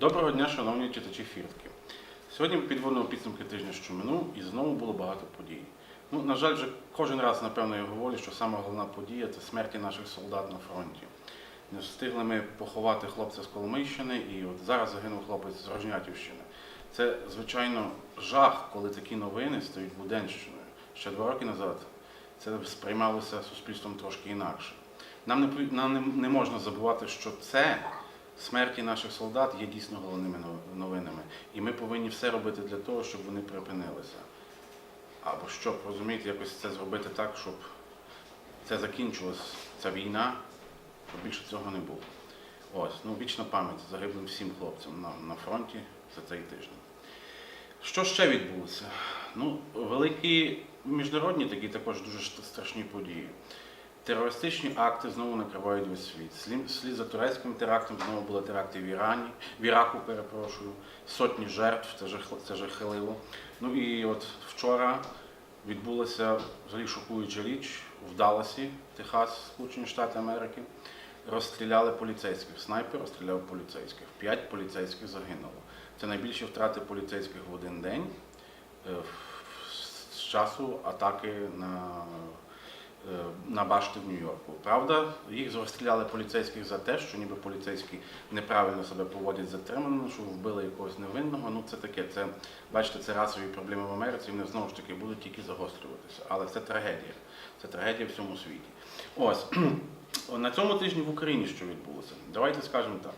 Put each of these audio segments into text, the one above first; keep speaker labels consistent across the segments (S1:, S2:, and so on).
S1: Доброго дня, шановні читачі фіртки. Сьогодні ми підводимо підсумки тижня, що минув, і знову було багато подій. Ну, на жаль, вже кожен раз, напевно, я говорю, що сама головна подія це смерті наших солдат на фронті. Не встигли ми поховати хлопця з Коломийщини, і от зараз загинув хлопець з Рожнятівщини. Це, звичайно, жах, коли такі новини стають буденщиною. Ще два роки назад це сприймалося суспільством трошки інакше. Нам не, нам не, можна забувати, що це смерті наших солдат є дійсно головними новинами. І ми повинні все робити для того, щоб вони припинилися. Або щоб, розумієте, якось це зробити так, щоб це закінчилась, ця війна, щоб більше цього не було. Ось, ну вічна пам'ять загиблим всім хлопцям на, на фронті за цей тиждень. Що ще відбулося? Ну, великі міжнародні такі також дуже страшні події. Терористичні акти знову накривають весь світ. Слід, за турецьким терактом знову були теракти в Ірані, в Іраку, перепрошую, сотні жертв, це, жах, це жахливо. Ну і от вчора відбулася взагалі шокуюча річ в Далласі, Техас, Сполучені Штати Америки. Розстріляли поліцейських. Снайпер розстріляв поліцейських. П'ять поліцейських загинуло. Це найбільші втрати поліцейських в один день е, з часу атаки на, на башти в Нью-Йорку. Правда, їх розстріляли поліцейських за те, що ніби поліцейські неправильно себе поводять затриманими, що вбили якогось невинного. Ну це таке. Це бачите, це расові проблеми в Америці. Вони знову ж таки будуть тільки загострюватися. Але це трагедія. Це трагедія в всьому світі. Ось на цьому тижні в Україні що відбулося? Давайте скажемо так.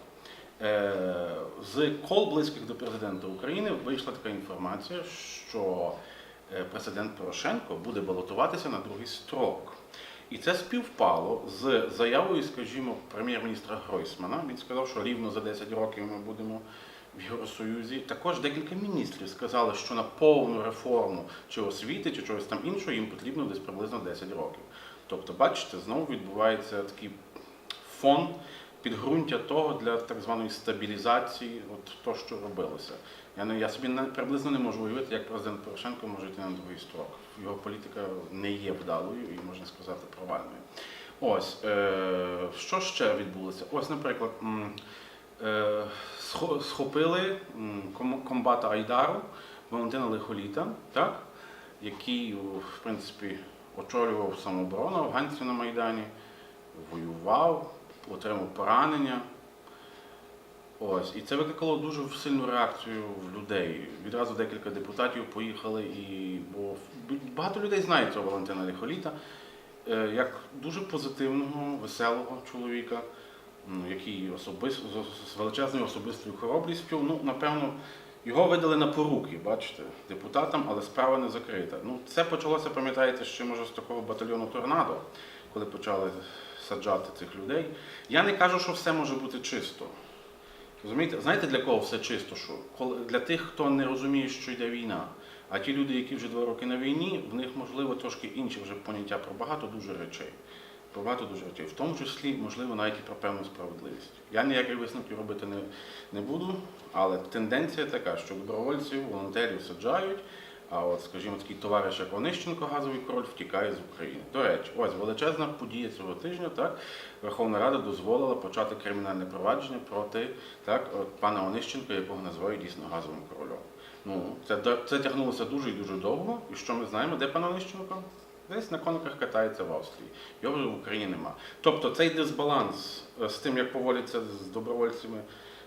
S1: Е, З кол близьких до президента України вийшла така інформація, що е, президент Порошенко буде балотуватися на другий строк. І це співпало з заявою, скажімо, прем'єр-міністра Гройсмана. Він сказав, що рівно за 10 років ми будемо в Євросоюзі. Також декілька міністрів сказали, що на повну реформу чи освіти, чи чогось там іншого їм потрібно десь приблизно 10 років. Тобто, бачите, знову відбувається такий фон підґрунтя того для так званої стабілізації, от то, що робилося. Я, не, я собі не, приблизно не можу уявити, як президент Порошенко може йти на другий строк. Його політика не є вдалою і, можна сказати, провальною. Ось, е, що ще відбулося? Ось, наприклад, е, схопили комбата Айдару, Валентина Лихоліта, так? який, в принципі, очолював самооборону афганців на Майдані, воював, отримав поранення. Ось, і це викликало дуже сильну реакцію в людей. Відразу декілька депутатів поїхали, і бо багато людей знають цього Валентина Ліхоліта е, як дуже позитивного, веселого чоловіка, який особис... з- з величезною особистою хоробрістю. Ну, напевно, його видали на поруки, бачите, депутатам, але справа не закрита. Ну, це почалося, пам'ятаєте, ще може з такого батальйону Торнадо, коли почали саджати цих людей. Я не кажу, що все може бути чисто. Розумієте, знаєте для кого все чисто? Що? Для тих, хто не розуміє, що йде війна. А ті люди, які вже два роки на війні, в них можливо трошки інші вже поняття про багато дуже речей. Про багато дуже речей, в тому числі, можливо, навіть і про певну справедливість. Я ніяких висновків робити не, не буду, але тенденція така, що добровольців, волонтерів саджають, а от, скажімо, такий товариш, як Онищенко, газовий король, втікає з України. До речі, ось величезна подія цього тижня. Так Верховна Рада дозволила почати кримінальне провадження проти так, от, пана Онищенка, якого називають дійсно газовим королем. Ну, це, це тягнулося дуже і дуже довго. І що ми знаємо, де пан Онищенко? Десь на конках катається в Австрії. Його в Україні нема. Тобто цей дисбаланс е, з тим, як поводяться з добровольцями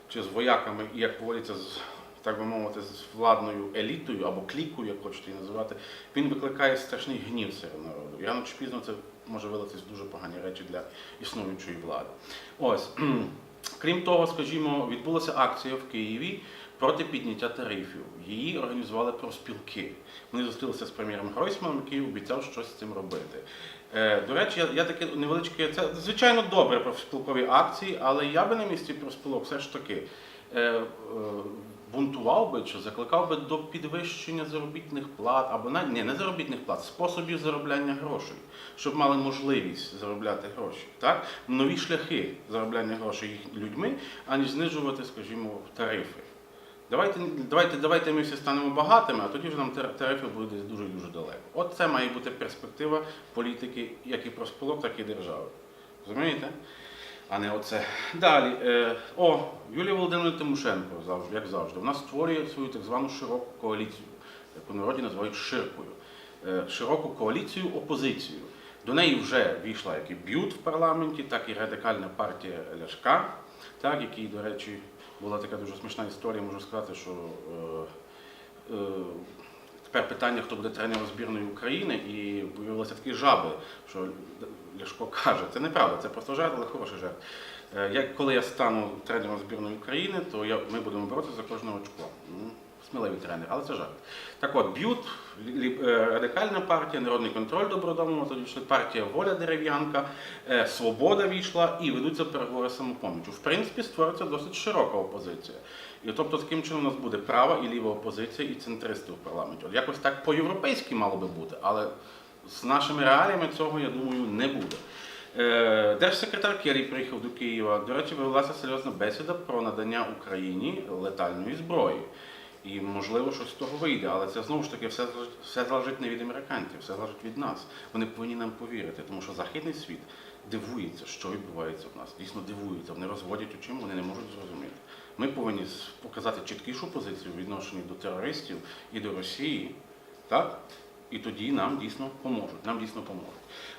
S1: чи з вояками, і як поводяться з, так би мовити, з владною елітою або клікою, як хочете її називати, він викликає страшний гнів серед народу. Рано чи пізно це може вилитись дуже погані речі для існуючої влади. Ось. Крім того, скажімо, відбулася акція в Києві проти підняття тарифів. Її організували профспілки. Вони зустрілися з прем'єром Гройсманом, який обіцяв щось з цим робити. Е, до речі, я, я таке невеличке, це звичайно добре профспілкові акції, але я би на місці профспілок все ж таки е, е, бунтував би чи закликав би до підвищення заробітних плат або навіть ні, не заробітних плат, способів заробляння грошей, щоб мали можливість заробляти гроші. Так? Нові шляхи заробляння грошей людьми, аніж знижувати, скажімо, тарифи. Давайте, давайте, давайте ми всі станемо багатими, а тоді вже нам тарифи будуть дуже дуже далеко. От це має бути перспектива політики як і профспілок, так і держави. Розумієте? А не оце. Далі. Е, о, Юлія Володимирівна Тимошенко, завжди, як завжди, вона створює свою так звану широку коаліцію, яку народі називають ширкою. Е, широку коаліцію опозицію. До неї вже війшла як і б'ют в парламенті, так і радикальна партія Ляшка, так, який, до речі, була така дуже смішна історія, можу сказати, що е, е, тепер питання, хто буде тренером збірної України, і виявилися такі жаби, що Ляшко каже, це неправда, це просто жарт, але хороший жарт. Е, Як коли я стану тренером збірної України, то я, ми будемо боротися за кожне очко. Сміливий тренер, але це жарт. Так от, б'ют, е, радикальна партія, народний контроль добродомного, тоді йшли партія Воля Дерев'янка, е, Свобода війшла і ведуться переговори з самопоміччю. В принципі, створюється досить широка опозиція. І тобто таким чином у нас буде права і ліва опозиція, і центристи в парламенті. От якось так по-європейськи мало би бути, але з нашими реаліями цього, я думаю, не буде. Е, Держсекретар Керрі приїхав до Києва. До речі, велася серйозна бесіда про надання Україні летальної зброї. І можливо щось з того вийде, але це знову ж таки все, все залежить не від американців, все залежить від нас. Вони повинні нам повірити, тому що західний світ дивується, що відбувається в нас. Дійсно дивується, вони розводять очима, вони не можуть зрозуміти. Ми повинні показати чіткішу позицію в відношенні до терористів і до Росії, так? І тоді нам дійсно поможуть. Нам дійсно поможуть.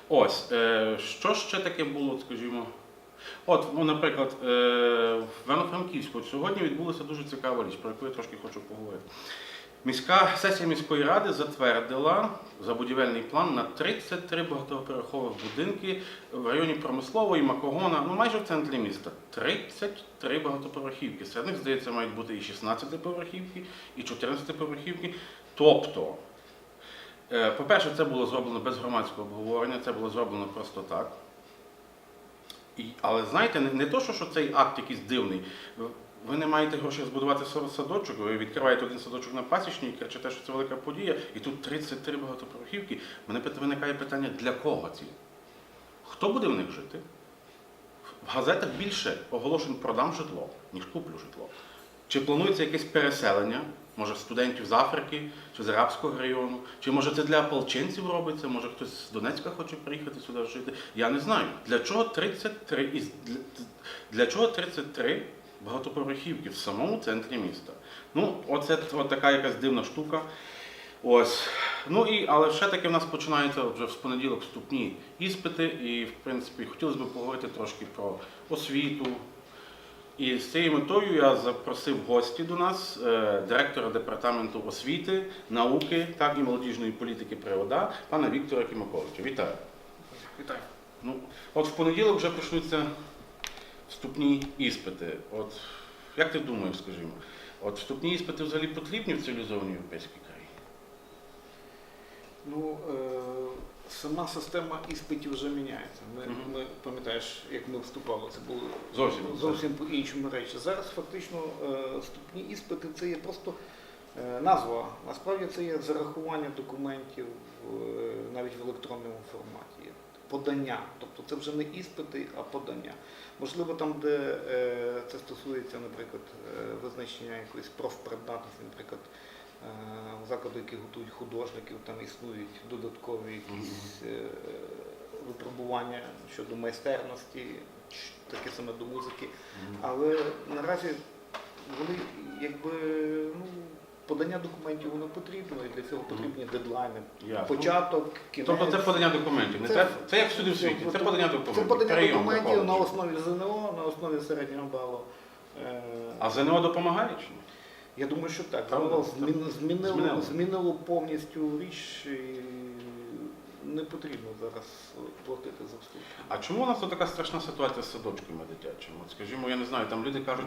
S1: Ось, е, що ще таке було, скажімо. От, ну, наприклад, е, в Івано-Франківську сьогодні відбулася дуже цікава річ, про яку я трошки хочу поговорити. Міська сесія міської ради затвердила забудівельний план на 33 багатоповерхових будинки в районі Промислової, Макогона, ну майже в центрі міста. 33 багатоповерхівки. Серед них, здається, мають бути і 16-поверхівки, і 14-поверхівки. Тобто, е, по-перше, це було зроблено без громадського обговорення, це було зроблено просто так. І, але знаєте, не, не то, що, що цей акт якийсь дивний. Ви- не маєте грошей збудувати сад- садочок, ви відкриваєте один садочок на пасічній кричите, що це велика подія, і тут 33 багатоповерхівки. Мене виникає питання, для кого ці? Хто буде в них жити? В газетах більше оголошень продам житло, ніж куплю житло. Чи планується якесь переселення, може студентів з Африки чи з Арабського району, чи може це для ополченців робиться, може хтось з Донецька хоче приїхати сюди жити. Я не знаю. Для чого 33 із для, чого 33 багатоповерхівки в самому центрі міста? Ну, оце от така якась дивна штука. Ось. Ну і але ще таки в нас починаються вже з понеділок вступні іспити, і в принципі хотілося б поговорити трошки про освіту. І з цією метою я запросив гості до нас е, директора департаменту освіти, науки так і молодіжної політики ПРИОДА, пана Віктора Кімаковича. Вітаю.
S2: Вітаю.
S1: Ну, от в понеділок вже почнуться вступні іспити. От як ти думаєш, скажімо, от вступні іспити взагалі потрібні в цивілізованій європейській країні?
S2: Ну, е, сама система іспитів вже міняється. Ми,
S1: Мгм.
S2: ми пам'ятаєш, як ми вступали, це було
S1: Зовсім.
S2: зовсім по іншому речі. Зараз фактично е, вступні іспити це є просто е, назва. Насправді це є зарахування документів е, навіть в електронному форматі. Подання. Тобто це вже не іспити, а подання. Можливо, там, де е, це стосується, наприклад, е, визначення якоїсь профпридатності, наприклад, заклади, які готують художників, там існують додаткові якісь е, випробування щодо майстерності, таке саме до музики. Але наразі вони якби ну, подання документів воно потрібно, і для цього потрібні дедлайни.
S1: Ясно.
S2: Початок, кінець.
S1: Тобто це подання документів. Не це, це як всюди в світі. Це подання документів.
S2: Це подання
S1: Прийом
S2: документів на основі ЗНО, на основі середнього балу. Е,
S1: А ЗНО допомагає чи ні?
S2: Я думаю, що так.
S1: Правда?
S2: Воно змін- змінило,
S1: Змінило.
S2: змінило повністю річ. І не потрібно зараз платити за вступ.
S1: А чому у нас тут така страшна ситуація з садочками дитячими? От скажімо, я не знаю, там люди кажуть,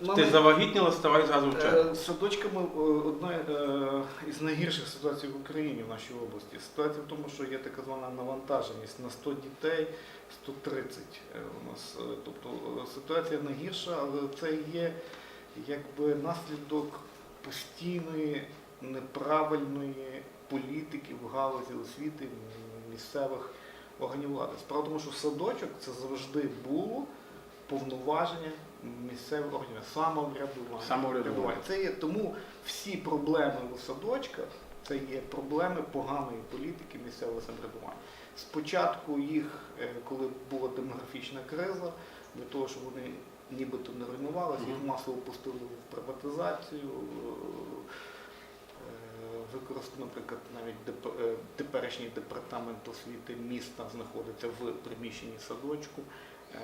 S2: Ну,
S1: ти завагітніла, ставай зразу в чергу.
S2: Е, З садочками е, одна е, із найгірших ситуацій в Україні в нашій області. Ситуація в тому, що є така звана навантаженість на 100 дітей, 130 е, у нас. Тобто ситуація найгірша, але це є якби наслідок постійної неправильної політики в галузі освіти місцевих органів влади. Справа тому, що садочок це завжди було повноваження місцевих органів самоврядування.
S1: Самоврядування.
S2: Це є тому всі проблеми у садочках це є проблеми поганої політики місцевого самоврядування. Спочатку їх, е, коли була демографічна криза, для того, щоб вони нібито не руйнувалися, їх масово пустили в приватизацію. Е, Використано, наприклад, навіть деп- е, теперішній департамент освіти міста знаходиться в приміщенні садочку. Е,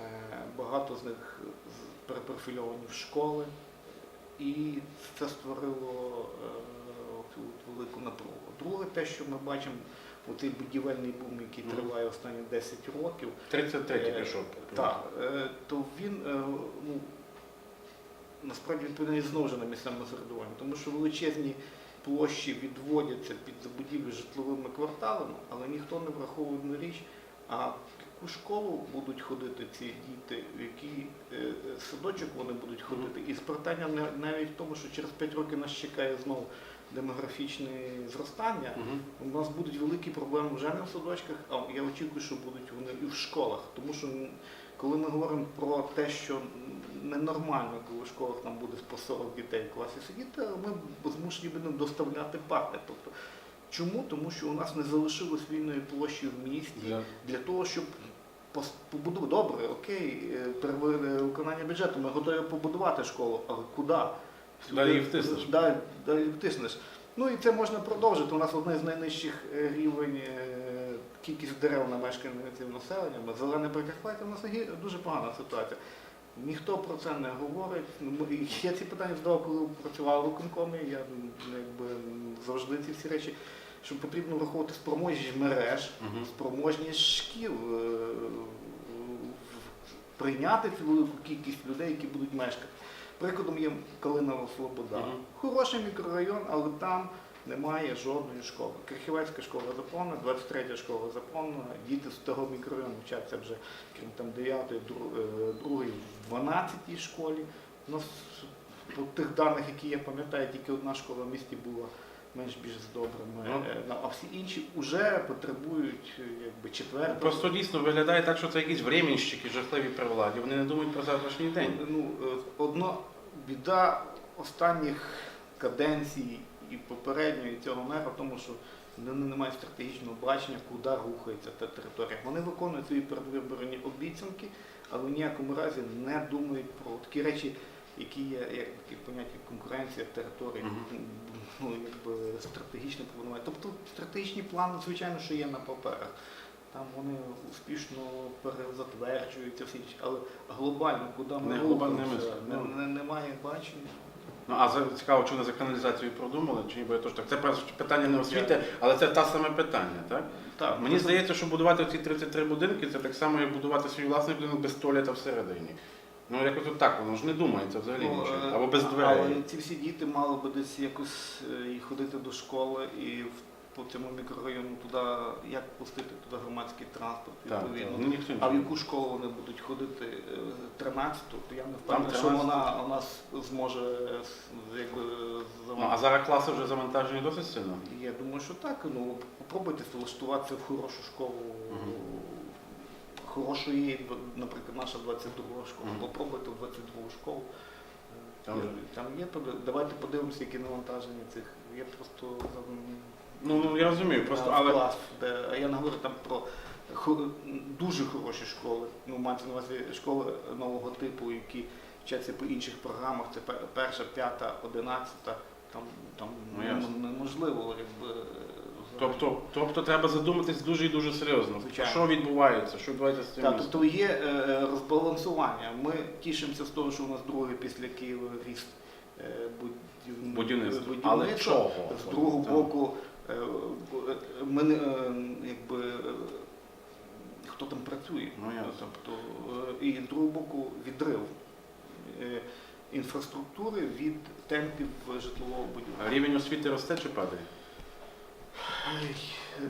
S2: Багато з них перепрофільовані в школи, і це створило велику напругу. Друге, те, що ми бачимо, цей будівельний бум, який триває останні 10 років, 33-й
S1: пішов.
S2: так, е, то він е, ну, насправді відповідає знову ж на місцевому середуванню, тому що величезні площі відводяться під забудівлю житловими кварталами, але ніхто не враховує одну річ, а яку школу будуть ходити ці діти, в який е, садочок вони будуть ходити. І питання не- навіть в тому, що через 5 років нас чекає знову демографічне зростання. У нас будуть великі проблеми вже не в садочках, а я очікую, що будуть вони і в школах. Тому що коли ми говоримо про те, що ненормально, коли в школах там буде по 40 дітей в класі сидіти, ми змушені будемо доставляти парти. Тобто, чому? Тому що у нас не залишилось вільної площі в місті
S1: Для-
S2: для того, щоб побудувати добре, окей, е, переве- виконання бюджету, ми готові побудувати школу, але куди?
S1: Далі втиснеш.
S2: Далі, далі втиснеш. Ну і це можна продовжити. У нас одне з найнижчих е, рівень е, кількість дерев на мешканців населення. Зелене прикарпаття, у нас дуже погана ситуація. Ніхто про це не говорить. Ну, Я ці питання задавав, коли працював в виконкомі. Я якби завжди ці всі речі, що потрібно враховувати спроможність мереж, спроможність шкіл е, прийняти цю велику кількість людей, які будуть мешкати. Прикладом є Калинова Слобода. Хороший мікрорайон, але там немає жодної школи. Крихівецька школа заповнена, 23 школа заповнена, діти з того мікрорайону вчаться вже, крім там 9, 2, 12 школі. У нас по тих даних, які я пам'ятаю, тільки одна школа в місті була менш-більш з добрими,
S1: Ну.
S2: е, ну, а всі інші вже потребують е, якби четвертого.
S1: Просто дійсно виглядає так, що це якісь временщики жахливі при владі. Вони не думають про завтрашній день.
S2: Ну, е, одно біда останніх каденцій і попередньої цього мера, тому що вони не мають стратегічного бачення, куди рухається та територія. Вони виконують свої передвиборні обіцянки, але в ніякому разі не думають про такі речі, які є як такі поняття конкуренція території,
S1: Мгм.
S2: ну, якби стратегічне планування. Тобто стратегічні плани, звичайно, що є на паперах. Там вони успішно перезатверджуються всі, але глобально, куди ми
S1: Не глобальне мислення.
S2: не, не, немає бачення.
S1: Ну а за- цікаво, чи вони за каналізацію продумали, чи ні, бо я теж так. Це питання не освіти, але це те саме питання, так?
S2: Так,
S1: Мені здається, що будувати ці 33 будинки це так само, як будувати свій власний будинок без туалета всередині. Ну якось от так, воно ж не думається взагалі
S2: Ну,
S1: нічого.
S2: е,
S1: Або без
S2: Але
S1: дверей.
S2: ці всі діти мали би десь якось е, і ходити до школи і в- по цьому мікрорайону туди, як пустити туди громадський транспорт,
S1: Так, так.
S2: відповідно.
S1: Ну, ніхто
S2: А
S1: нічого.
S2: в яку школу вони будуть ходити 13-ту, то я не впевнений, що
S1: 13-ту.
S2: вона у нас зможе е, с- якби
S1: Ну, а
S2: завантажити.
S1: зараз класи вже завантажені досить сильно.
S2: Я думаю, що так. Ну, попробуйте влаштуватися в хорошу школу.
S1: Мгм.
S2: Хорошої, наприклад, наша 22 школа. Попробуйте в 22 школу.
S1: Там
S2: є, давайте подивимося, які навантаження цих. Є просто
S1: Ну, ну я розумію, просто але
S2: клас, де, а я не говорю там про дуже хороші школи. Ну, мається на увазі школи нового типу, які вчаться по інших програмах. Це перша, п'ята, одинадцята. Там, там
S1: Ну,
S2: неможливо, якби.
S1: Тобто, тобто треба задуматись дуже і дуже серйозно.
S2: Звичайно.
S1: Що відбувається, що відбувається з цим
S2: Так,
S1: містом.
S2: тобто є е, розбалансування. Ми тішимося з того, що у нас другий після Києва ріст е, будів-
S1: Будівництво. Але чого?
S2: З другого
S1: Так.
S2: боку, е, е, ми не, е, якби, е, хто там працює.
S1: Ну, ясно.
S2: тобто, е, і з другого боку відрив е, інфраструктури від темпів житлового будівництва.
S1: Рівень освіти росте чи падає?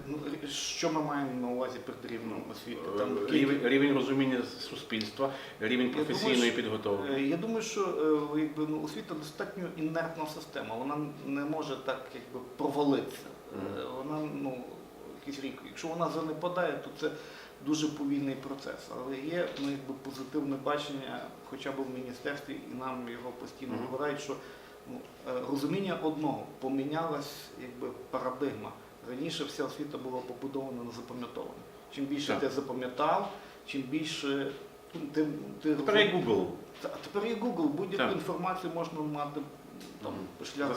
S2: Ну, Що ми маємо на увазі під рівнем освіти? Там
S1: Е, Рівень, рівень розуміння суспільства, рівень
S2: думаю,
S1: професійної
S2: що-
S1: підготовки.
S2: Е, Я думаю, що е, якби, ну, освіта достатньо інертна система. Вона не може так якби, провалитися. Вона, ну, якийсь рік. Якщо вона занепадає, то це дуже повільний процес. Але є ну, якби, позитивне бачення, хоча б в міністерстві, і нам його постійно говорять, що ну, розуміння одного помінялась якби, парадигма. Раніше вся освіта була побудована на запам'ятовуванні. Чим більше
S1: Так.
S2: ти запам'ятав, чим більше ти, ти
S1: Тепер є Google.
S2: Та- тепер є Google, будь-яку інформацію можна мати там,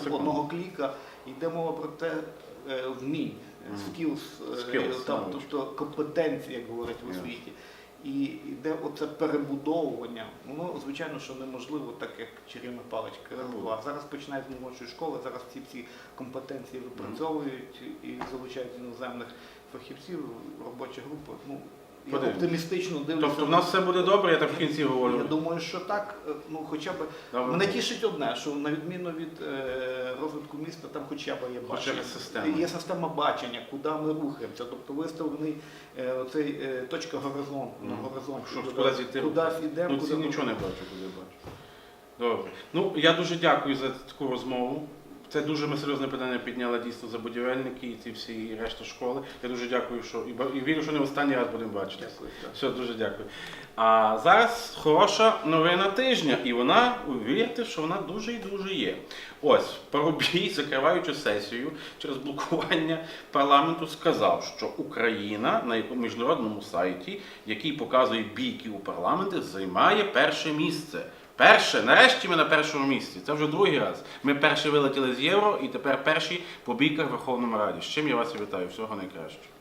S1: За
S2: одного кліка. Йде мова про те е, вмінь, skills, е,
S1: Skills,
S2: там, тобто компетенції, як говорять в освіті. І йде оце перебудовування. Воно, звичайно, що неможливо, так як чарівна паличка.
S1: Не
S2: раз, Зараз починають з молодшої школи, зараз ці всі компетенції випрацьовують і залучають іноземних фахівців, робочі групи. Ну, я
S1: Подивимось.
S2: оптимістично дивлюся.
S1: Тобто в нас все буде добре, я так в кінці
S2: Я думаю, що так, е, ну хоча б
S1: Добре.
S2: мене тішить одне, що на відміну від е, розвитку міста, там хоча б є
S1: Хоча
S2: бачення.
S1: б система.
S2: Є система бачення, куди ми рухаємося. Тобто виставлений е, оцей е, точка горизонту на
S1: Мгм.
S2: горизонті.
S1: Щоб
S2: куди-
S1: кудись йти.
S2: Кудись йдемо,
S1: Ну,
S2: куди ми-
S1: нічого не бачу, куди бачу. Добре. Ну, я дуже дякую за таку розмову. Це дуже ми серйозне питання підняли дійсно за будівельники і ці всі і решта школи. Я дуже дякую, що і, вірю, що не останній раз будемо.
S2: Дякую.
S1: Все, дуже дякую. А зараз хороша новина тижня, і вона, вірте, що вона дуже і дуже є. Ось Парубій, закриваючи сесію через блокування парламенту, сказав, що Україна на міжнародному сайті, який показує бійки у парламенті, займає перше місце. Перше, нарешті ми на першому місці. Це вже другий раз. Ми перші вилетіли з євро і тепер перші по бійках в Верховному Раді. З чим я вас вітаю. Всього найкращого.